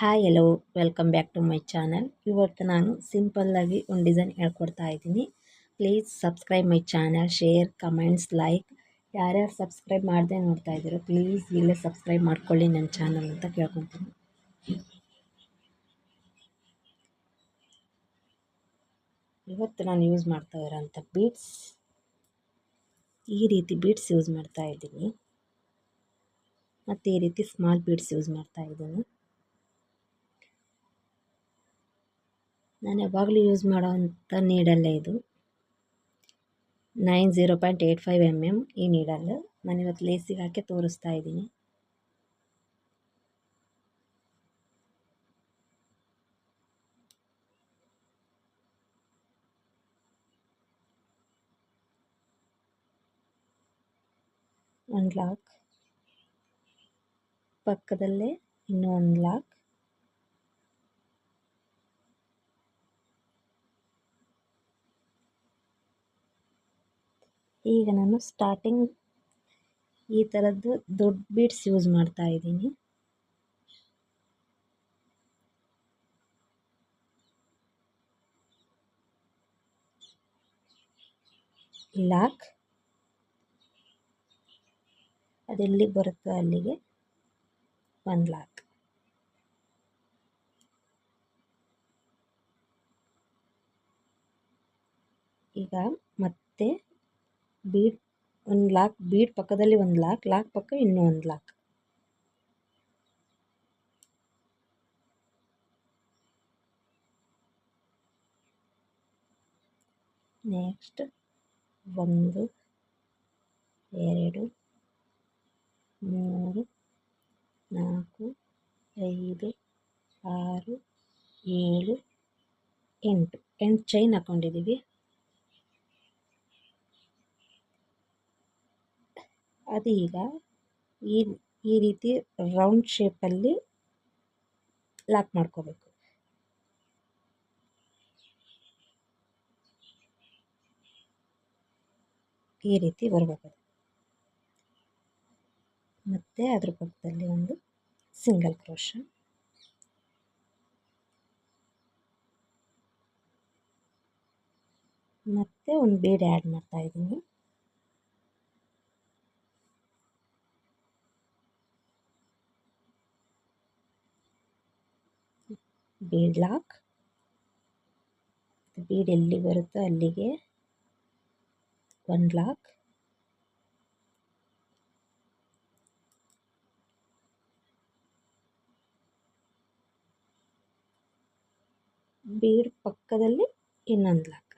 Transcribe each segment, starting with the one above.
Hi hello welcome back to my channel ಇವತ್ತು ನಾನು ಸಿಂಪಲ್ಲಾಗಿ ಒಂದು ಡಿಸೈನ್ ಹೇಳ್ಕೊಡ್ತಾ ಇದ್ದೀನಿ. Please subscribe my channel share comments like ಯಾರ್ಯಾರು ಸಬ್ಸ್ಕ್ರೈಬ್ ಮಾಡದೆ ನೋಡ್ತಾ ಇದ್ದೀರೋ ಪ್ಲೀಸ್ ಇಲ್ಲೇ ಸಬ್ಸ್ಕ್ರೈಬ್ ಮಾಡ್ಕೊಳ್ಳಿ ನನ್ನ ಚಾನಲ್ ಅಂತ ಕೇಳ್ಕೊತೀನಿ. ಇವತ್ತು ನಾನು ಯೂಸ್ ಮಾಡ್ತಾ ಇರೋಂಥ ಬೀಟ್ಸ್ ಈ ರೀತಿ ಬೀಟ್ಸ್ ಯೂಸ್ ಮಾಡ್ತಾ ಇದ್ದೀನಿ. ಮತ್ತು ಈ ರೀತಿ ಸ್ಮಾಲ್ ಬೀಡ್ಸ್ ಯೂಸ್ ಮಾಡ್ತಾ ಇದ್ದೀನಿ. ನಾನು ಯಾವಾಗಲೂ ಯೂಸ್ ಮಾಡೋವಂಥ ನೀಡಲ್ಲೇ ಇದು. Nine zero point eight five M M ಈ ನೀಡಲ್ಲು ನಾನು ಇವತ್ತು ಲೇಸಿಗೆ ಹಾಕಿ ತೋರಿಸ್ತಾ ಇದ್ದೀನಿ. ಒಂದು ಲಾಕ್ ಪಕ್ಕದಲ್ಲೇ ಇನ್ನೂ ಒಂದು ಲಾಕ್ ಈಗ ನಾನು ಸ್ಟಾರ್ಟಿಂಗ್ ಈ ಥರದ್ದು ದೊಡ್ಡ ಬೀಡ್ಸ್ ಯೂಸ್ ಮಾಡ್ತಾ ಇದ್ದೀನಿ. ಲಾಕ್ ಅದೆಲ್ಲಿ ಬರುತ್ತೋ ಅಲ್ಲಿಗೆ ಒಂದು ಲಾಕ್ ಈಗ ಮತ್ತೆ ಬೀಡ್ ಒಂದು ಲಾಕ್ ಬೀಡ್ ಪಕ್ಕದಲ್ಲಿ ಒಂದು ಲಾಕ್ ಲಾಕ್ ಪಕ್ಕ ಇನ್ನೂ ಒಂದು ಲಾಕ್ ನೆಕ್ಸ್ಟ್ ಒಂದು ಎರಡು ಮೂರು ನಾಲ್ಕು ಐದು ಆರು ಏಳು ಎಂಟು ಎಂಟು ಚೈನ್ ಹಾಕ್ಕೊಂಡಿದ್ದೀವಿ ಅದೀಗ ಈ ಈ ರೀತಿ ರೌಂಡ್ ಶೇಪಲ್ಲಿ ಲಾಕ್ ಮಾಡ್ಕೋಬೇಕು. ಈ ರೀತಿ ಬರಬೇಕು. ಮತ್ತು ಅದ್ರ ಪಕ್ಕದಲ್ಲಿ ಒಂದು ಸಿಂಗಲ್ ಕ್ರೋಶ ಮತ್ತು ಒಂದು ಬೇಡ ಆ್ಯಡ್ ಮಾಡ್ತಾ ಇದ್ದೀನಿ. ಬೀಡ್ ಲಾಕ್ ಬೀಡ್ ಎಲ್ಲಿ ಬರುತ್ತೋ ಅಲ್ಲಿಗೆ ಒನ್ ಲಾಕ್ ಬೀಡ್ ಪಕ್ಕದಲ್ಲಿ ಇನ್ನೊಂದು ಲಾಕ್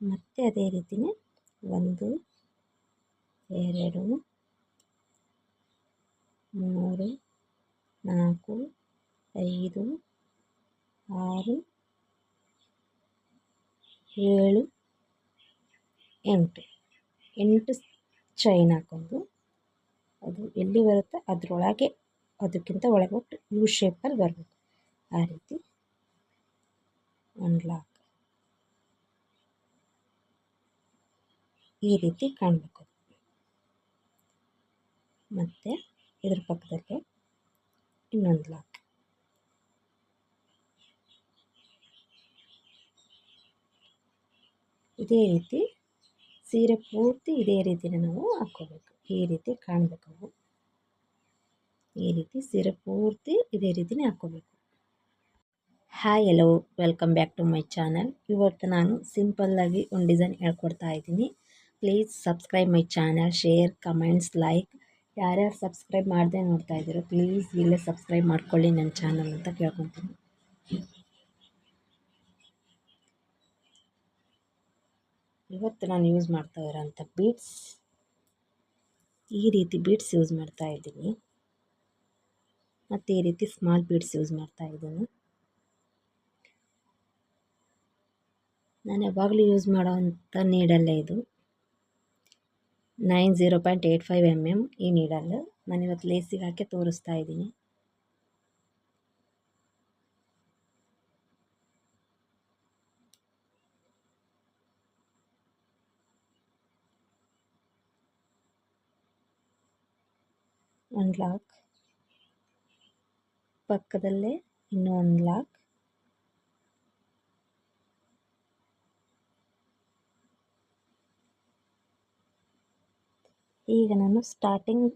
ಮತ್ತೆ ಅದೇ ರೀತಿಯೇ ಒಂದು, ಎರಡು ಮೂರು, ನಾಲ್ಕು, ಐದು, ಆರು, ಏಳು, ಎಂಟು. ಎಂಟು ಚೈನ್ ಹಾಕೊಂಡು ಅದು ಎಲ್ಲಿ ಬರುತ್ತೆ? ಅದರೊಳಗೆ ಅದಕ್ಕಿಂತ ಒಳಗೆ ಒಟ್ಟು ಯು ಶೇಪಲ್ಲಿ ಬರಬೇಕು. ಆ ರೀತಿ ಒಂದು ಲಾಕ್ ಈ ರೀತಿ ಕಾಣಬೇಕು ಮತ್ತು ಇದ್ರ ಪಕ್ಕದಲ್ಲಿ ಇನ್ನೊಂದು ಲಾಕ್ ಇದೇ ರೀತಿ ಸೀರೆ ಪೂರ್ತಿ ಇದೇ ರೀತಿನೇ ನಾವು ಹಾಕ್ಕೋಬೇಕು. ಈ ರೀತಿ ಕಾಣಬೇಕು ಅವು ಈ ರೀತಿ ಸೀರೆ ಪೂರ್ತಿ ಇದೇ ರೀತಿನೇ ಹಾಕ್ಕೋಬೇಕು. Hi hello welcome back to my channel ಇವತ್ತು ನಾನು ಸಿಂಪಲ್ಲಾಗಿ ಒಂದು ಡಿಸೈನ್ ಹೇಳ್ಕೊಡ್ತಾ ಇದ್ದೀನಿ. Please subscribe my channel share comments like ಯಾರ್ಯಾರು ಸಬ್ಸ್ಕ್ರೈಬ್ ಮಾಡದೆ ನೋಡ್ತಾ ಇದ್ದೀರೋ, ಪ್ಲೀಸ್ ಇಲ್ಲೇ ಸಬ್ಸ್ಕ್ರೈಬ್ ಮಾಡ್ಕೊಳ್ಳಿ ನನ್ನ ಚಾನಲ್ ಅಂತ ಕೇಳ್ಕೊತೀನಿ. ಇವತ್ತು ನಾನು ಯೂಸ್ ಮಾಡ್ತಾ ಇರೋಂಥ ಬೀಟ್ಸ್, ಈ ರೀತಿ ಬೀಟ್ಸ್ ಯೂಸ್ ಮಾಡ್ತಾ ಇದ್ದೀನಿ. ಮತ್ತು ಈ ರೀತಿ ಸ್ಮಾಲ್ ಬೀಡ್ಸ್ ಯೂಸ್ ಮಾಡ್ತಾ ಇದ್ದೀನಿ. ನಾನು ಯಾವಾಗಲೂ ಯೂಸ್ ಮಾಡೋ ಅಂಥ ನೀಡಲ್ಲೇ ಇದು. Nine zero point eight five M M ಈ ನೀಡಲ್ ನಾನು ಇವತ್ತು ಲೇಸಿಗೆ ಹಾಕಿ ತೋರಿಸ್ತಾ ಇದ್ದೀನಿ. ಒಂದು ಲಾಕ್. ಪಕ್ಕದಲ್ಲೇ ಇನ್ನೂ ಒಂದು ಲಾಕ್. ಈಗ ನಾನು ಸ್ಟಾರ್ಟಿಂಗ್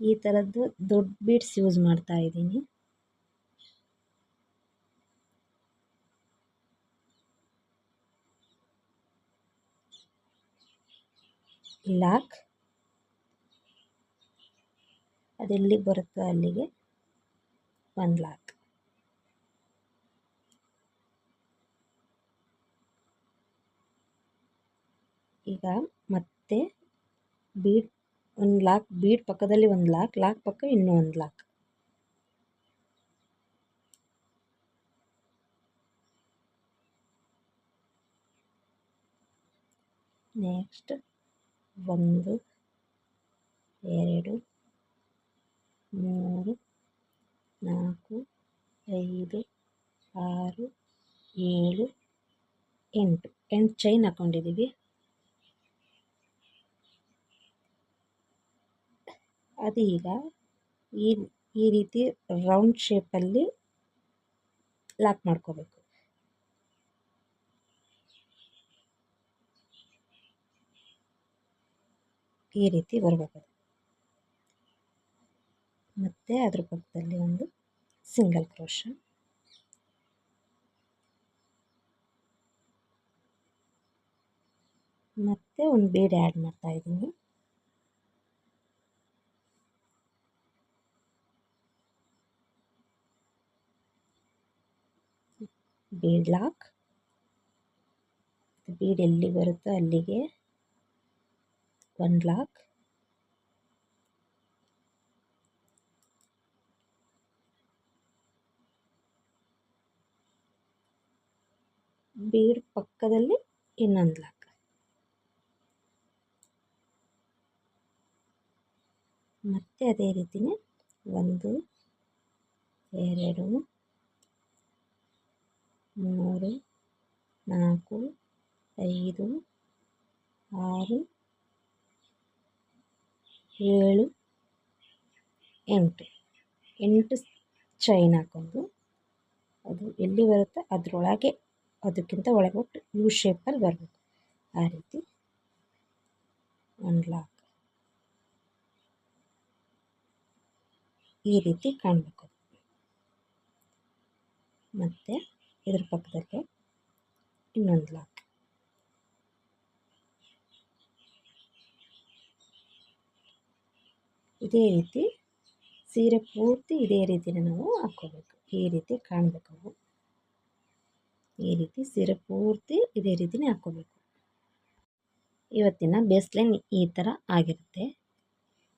ಈ ಥರದ್ದು ದೊಡ್ಡ ಬೀಡ್ಸ್ ಯೂಸ್ ಮಾಡ್ತಾ ಇದ್ದೀನಿ. ಲಾಕ್ ಅದೆಲ್ಲಿ ಬರುತ್ತೋ ಅಲ್ಲಿಗೆ ಒಂದು ಲಾಕ್ ಈಗ ಮತ್ತೆ ಬೀಡ್ ಒಂದು ಲಾಕ್ ಬೀಡ್ ಪಕ್ಕದಲ್ಲಿ ಒಂದು ಲಾಕ್ ಲಾಕ್ ಪಕ್ಕ ಇನ್ನೂ ಒಂದು ಲಾಕ್. ನೆಕ್ಸ್ಟ್ ಒಂದು, ಎರಡು, ಮೂರು, ನಾಲ್ಕು, ಐದು, ಆರು, ಏಳು, ಎಂಟು. ಎಂಟು ಚೈನ್ ಹಾಕ್ಕೊಂಡಿದ್ದೀವಿ ಅದು ಈಗ ಈ ಈ ರೀತಿ ರೌಂಡ್ ಶೇಪಲ್ಲಿ ಲಾಕ್ ಮಾಡ್ಕೋಬೇಕು. ಈ ರೀತಿ ಬರಬೇಕು ಮತ್ತು ಅದ್ರ ಪಕ್ಕದಲ್ಲಿ ಒಂದು ಸಿಂಗಲ್ ಕ್ರೋಶ ಮತ್ತು ಒಂದು ಬೇರೆ ಆ್ಯಡ್ ಮಾಡ್ತಾ ಇದ್ದೀನಿ. ಬೀಡ್ ಲಾಕ್ ಬೀಡ್ ಎಲ್ಲಿ ಬರುತ್ತೋ ಅಲ್ಲಿಗೆ ಒನ್ ಲಾಕ್ ಬೀಡ್ ಪಕ್ಕದಲ್ಲಿ ಇನ್ನೊಂದು ಲಾಕ್ ಮತ್ತೆ ಅದೇ ರೀತಿಯೇ ಒಂದು, ಎರಡು ಮೂರು, ನಾಲ್ಕು, ಐದು, ಆರು, ಏಳು, ಎಂಟು. ಎಂಟು ಚೈನ್ ಹಾಕೊಂಡು ಅದು ಎಲ್ಲಿ ಬರುತ್ತೆ? ಅದರೊಳಗೆ ಅದಕ್ಕಿಂತ ಒಳಗೆ ಒಟ್ಟು ಯು ಶೇಪಲ್ಲಿ ಬರಬೇಕು. ಆ ರೀತಿ ಒಂದು ಲಾಕ್ ಈ ರೀತಿ ಕಾಣಬೇಕು. ಮತ್ತು ಇದ್ರ ಪಕ್ಕದಲ್ಲಿ ಇನ್ನೊಂದು ಲಾಕ್ ಇದೇ ರೀತಿ ಸೀರೆ ಪೂರ್ತಿ ಇದೇ ರೀತಿನೇ ನಾವು ಹಾಕ್ಕೋಬೇಕು. ಈ ರೀತಿ ಕಾಣಬೇಕು ಅವು. ಈ ರೀತಿ ಸೀರೆ ಪೂರ್ತಿ ಇದೇ ರೀತಿನೇ ಹಾಕ್ಕೋಬೇಕು. ಇವತ್ತಿನ ಬೇಸ್ಲೈನ್ ಈ ಥರ ಆಗಿರುತ್ತೆ.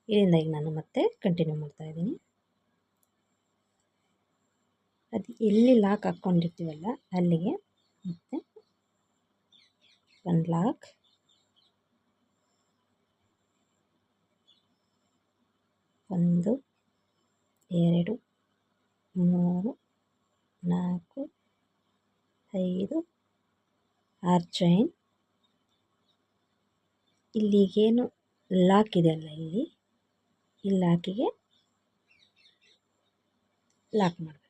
ಇಲ್ಲಿಂದ ಈಗ ನಾನು ಮತ್ತೆ ಕಂಟಿನ್ಯೂ ಮಾಡ್ತಾಯಿದ್ದೀನಿ ಅದು ಎಲ್ಲಿ ಲಾಕ್ ಹಾಕ್ಕೊಂಡಿರ್ತೀವಲ್ಲ ಅಲ್ಲಿಗೆ ಮತ್ತೆ ಒಂದು ಲಾಕ್ ಒಂದು, ಎರಡು, ಮೂರು, ನಾಲ್ಕು, ಐದು, ಆರು ಚೈನ್ ಇಲ್ಲಿಗೇನು ಲಾಕ್ ಇದೆಯಲ್ಲ ಇಲ್ಲಿ? ಈ ಲಾಕಿಗೆ ಲಾಕ್ ಮಾಡಬೇಕು.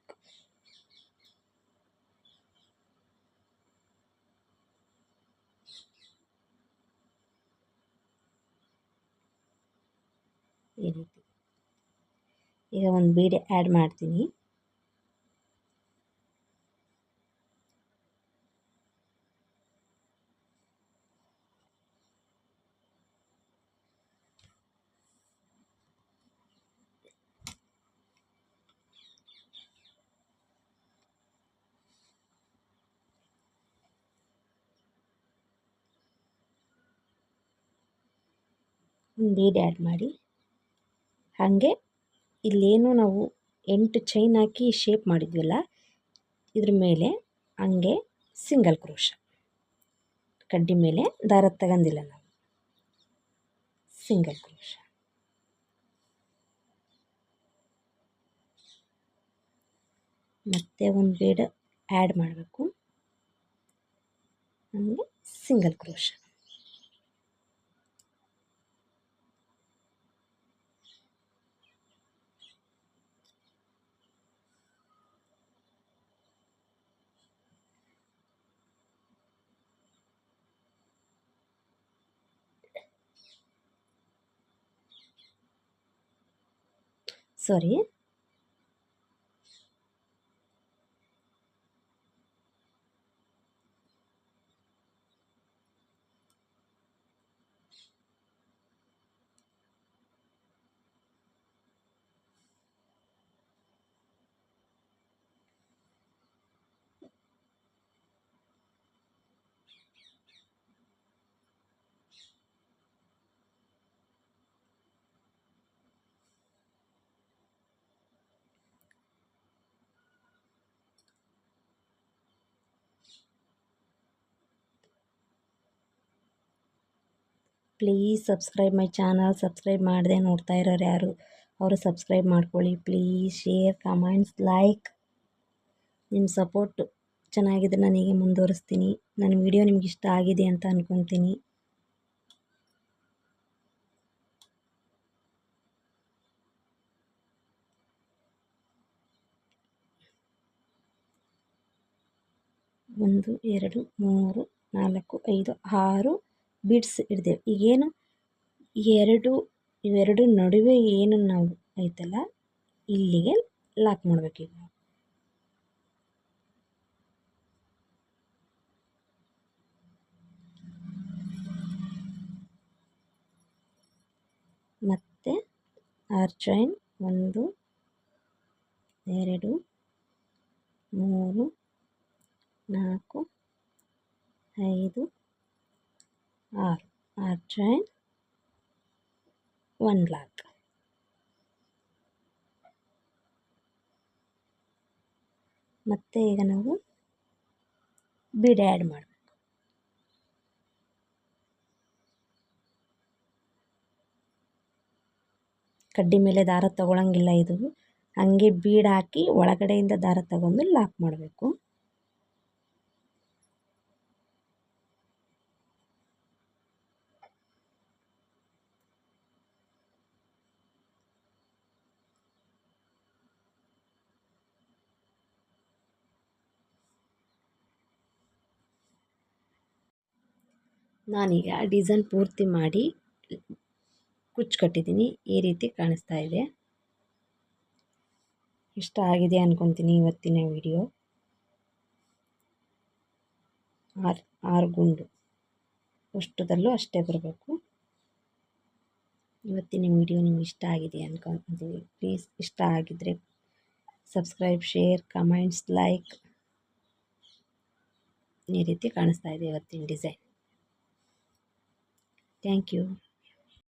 ಈ ರೀತಿ. ಈಗ ಒಂದು ಬೀಡೆ ಆ್ಯಡ್ ಮಾಡ್ತೀನಿ. ಒಂದು ಬೀಡ್ ಆ್ಯಡ್ ಮಾಡಿ. ಹಾಗೆ ಇಲ್ಲೇನು ನಾವು ಎಂಟು ಚೈನ್ ಹಾಕಿ ಶೇಪ್ ಮಾಡಿದ್ವಲ್ಲ, ಇದ್ರ ಮೇಲೆ ಹಂಗೆ ಸಿಂಗಲ್ ಕ್ರೋಶ ಕಡ್ಡಿ ಮೇಲೆ ದಾರ ತಗೊಂಡಿಲ್ಲ ನಾವು. ಸಿಂಗಲ್ ಕ್ರೋಶ ಮತ್ತೆ ಒಂದು ಬೇಡ ಆ್ಯಡ್ ಮಾಡಬೇಕು. ಹಂಗೆ single crochet sorry please subscribe my channel, subscribe ಮಾಡದೆ ನೋಡ್ತಾ ಇರೋರು ಯಾರು, ಅವರು ಸಬ್ಸ್ಕ್ರೈಬ್ ಮಾಡ್ಕೊಳ್ಳಿ. Please share, comments, like. ನಿಮ್ಮ ಸಪೋರ್ಟ್ ಚೆನ್ನಾಗಿದ್ರೆ ನನಗೆ ಮುಂದುವರಿಸ್ತೀನಿ. ನನ್ನ ವಿಡಿಯೋ ನಿಮ್ಗೆ ಇಷ್ಟ ಆಗಿದೆ ಅಂತ ಅಂದ್ಕೊತೀನಿ ಒಂದು, ಎರಡು, ಮೂರು, ನಾಲ್ಕು, ಐದು, ಆರು ಬಿಡ್ಸ್ ಇಡ್ದೇವೆ. ಈಗೇನು? ಎರಡು, ಇವೆರಡು ನಡುವೆ ಏನು ನಾವು ಐತಲ್ಲ ಇಲ್ಲಿಗೆ ಲಾಕ್ ಮಾಡಬೇಕೀಗ ಮತ್ತೆ ಆರ್ ಚೈನ್ ಒಂದು, ಎರಡು, ಮೂರು, ನಾಲ್ಕು, ಐದು ಆರು ಆರ್ ಜಾಯಿನ್ ಒನ್ ಲ್ಯಾಕ್ ಮತ್ತು ಈಗ ನಾವು ಬೀಡ್ ಆ್ಯಡ್ ಮಾಡಬೇಕು. ಕಡ್ಡಿ ಮೇಲೆ ದಾರ ತಗೊಳಂಗಿಲ್ಲ ಇದು. ಹಾಗೆ ಬೀಡ್ ಹಾಕಿ ಒಳಗಡೆಯಿಂದ ದಾರ ತಗೊಂಡು ಲಾಕ್ ಮಾಡಬೇಕು. ನಾನೀಗ ಡಿಸೈನ್ ಪೂರ್ತಿ ಮಾಡಿ ಕುಚ್ಚು ಕಟ್ಟಿದ್ದೀನಿ. ಈ ರೀತಿ ಕಾಣಿಸ್ತಾ ಇದೆ. ಇಷ್ಟ ಆಗಿದೆ ಅಂದ್ಕೊತೀನಿ ಇವತ್ತಿನ ವಿಡಿಯೋ. ಆರು ಆರು ಗುಂಡು. ಅಷ್ಟದಲ್ಲೂ ಅಷ್ಟೇ ಬರಬೇಕು. ಇವತ್ತಿನ ವಿಡಿಯೋ ನಿಮ್ಗೆ ಇಷ್ಟ ಆಗಿದೆ ಅಂದ್ಕೊತೀನಿ ಪ್ಲೀಸ್ ಇಷ್ಟ ಆಗಿದ್ದರೆ ಸಬ್ಸ್ಕ್ರೈಬ್, ಶೇರ್, ಕಮೆಂಟ್ಸ್, ಲೈಕ್ ಈ ರೀತಿ ಕಾಣಿಸ್ತಾ ಇದೆ ಇವತ್ತಿನ ಡಿಸೈನ್. Thank you.